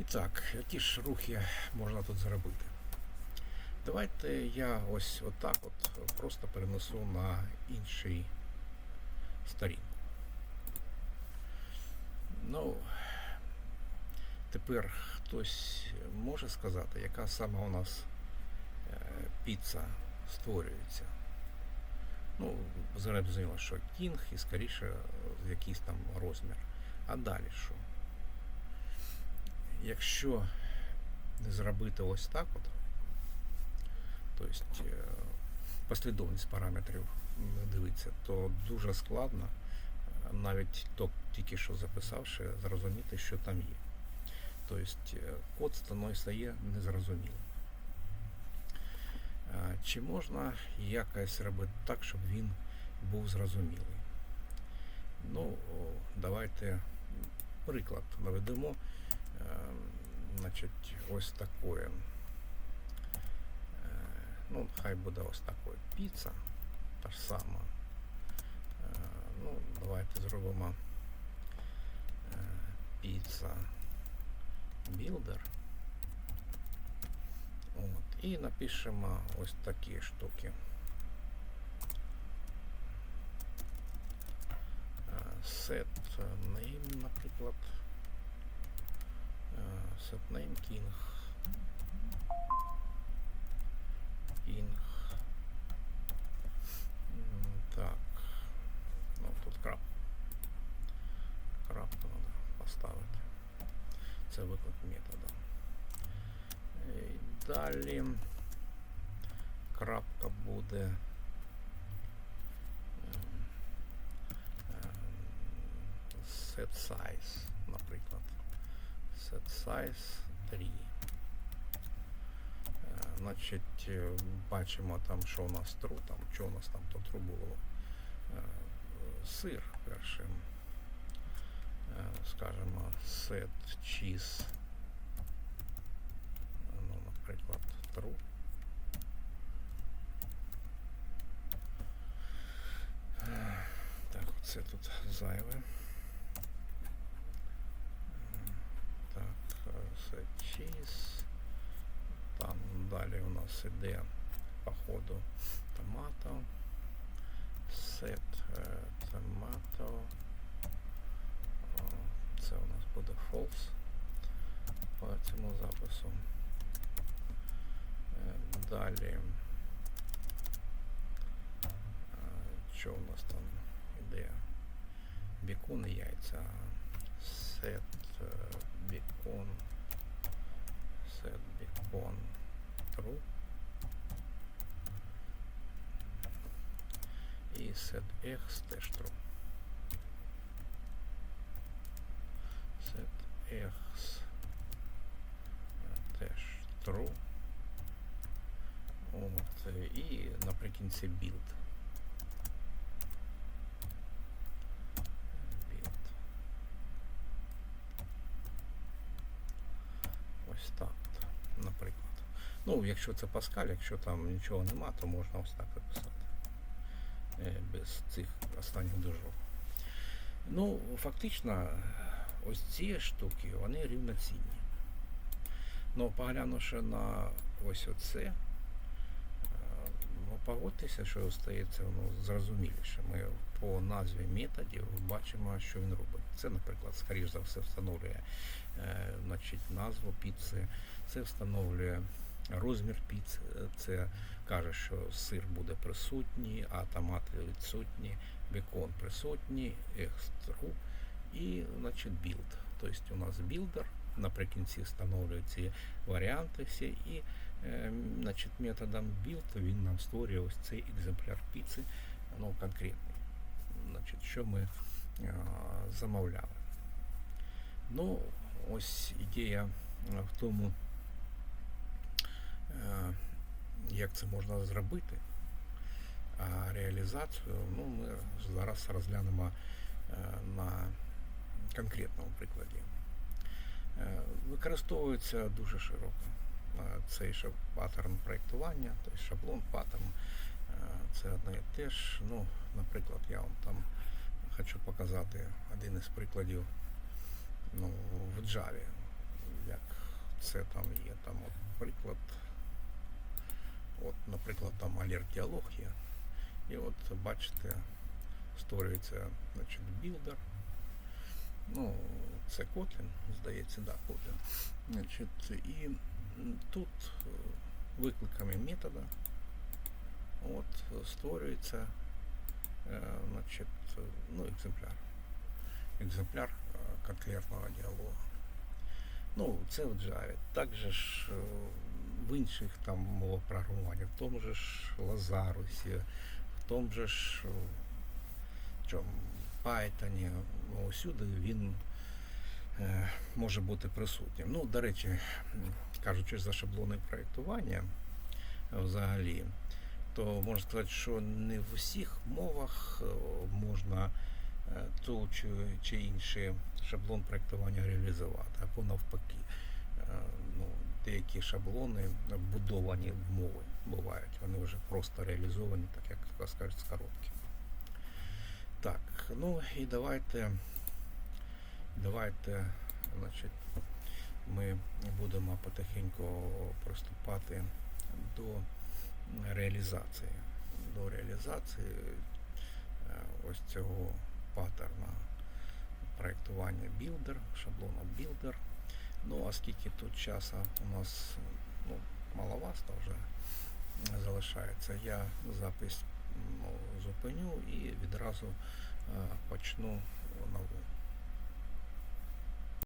І так, які ж рухи можна тут зробити? Давайте я ось отак от просто перенесу на інший сторінку. Ну, тепер хтось може сказати, яка саме у нас е, піца створюється. Ну, зрозуміло, що кінг і скоріше якийсь там розмір. А далі що? Якщо зробити ось так от, тобто е, послідовність параметрів дивитися, то дуже складно, е, навіть то тільки що записавши, зрозуміти, що там є. Тобто е, код станови- стає незрозумілим. Е, Чи можна якось робити так, щоб він був зрозумілий? Ну, давайте приклад наведемо. Значить, ось такое. Е, Ну, хай буде ось такое. Піца. Та ж сама. Е, Ну, давайте зробимо е, піца білдер. От. І напишемо ось такі штуки. Set name, наприклад. Set name king. King. Так. Ну, тут крап. Крапку треба поставити. Це виклик метода. І Далі крапка буде. ем, ем, Set size, наприклад. Set size 3. Е, Значить, е, бачимо там, що у нас true, там, що у нас там то true було. Е, Сир першим. Скажемо set cheese. Ну, наприклад, true. Так, це тут зайве. М, Так, е, set. Там далі у нас іде по ходу томато. Set е, tomato. Це у нас буде false по цьому запису. Е, Далі. е, Що у нас там іде? Бікон і яйця. Set бікон. Set true. І set x теж true. Set x е, теж true. От, е, і наприкінці. Build. Ось так, от, наприклад. Ну, якщо це Паскаль, якщо там нічого нема, то можна ось так написати. Е, Без цих останніх дужок. Ну, фактично, ось ці штуки, вони рівноцінні. Ну, поглянувши на ось оце, е, ну, погодьтеся, що стається ну, зрозуміліше. Ми по назві методів бачимо, що він робить. Це, наприклад, скоріш за все встановлює е, значить, назву піци, це встановлює розмір піци, це каже, що сир буде присутній, а томати відсутні, бекон присутній, екстру і значить, білд. Тобто у нас білдер, наприкінці встановлює ці варіанти всі, і е, значить, методом build він нам створює ось цей екземпляр піци, ну, конкретний. Значить, що ми е, замовляли. Ну, ось ідея в тому, як це можна зробити. А реалізацію ну, ми зараз розглянемо е, на конкретному прикладі. Е, Використовується дуже широко е, цей паттерн проєктування, тобто шаблон, паттерн. е, Це одне і те ж. Ну, наприклад, я вам там хочу показати один із прикладів ну, в Java, як це там є там от приклад. От, наприклад, там алерт діалог є. І от бачите, створюється значить, білдер. Ну, це Kotlin, здається, да, Kotlin. Значить, і м, тут е, викликами метода от, створюється е, значить, е, ну, екземпляр. Екземпляр е, конкретного діалогу. Ну, це в Java. Також ж е, в інших там мовах програмування, в тому же ж Лазарусі, в тому же ж е, чому, Python, ну, усюди він е, може бути присутнім. Ну, до речі, кажучи за шаблони проєктування е, взагалі, то можна сказати, що не в усіх мовах е, можна е, ту чи, чи інший шаблон проєктування реалізувати, або навпаки. Е, Ну, деякі шаблони вбудовані в мови бувають, вони вже просто реалізовані, так як скажуть, коробки. Так, ну і давайте, давайте, значить, ми будемо потихеньку приступати до реалізації. До реалізації е, ось цього паттерна проєктування Builder, шаблону Builder. Ну, а скільки тут часу у нас ну, маловато вже залишається, я запись ну, зупиню і відразу е, почну нову.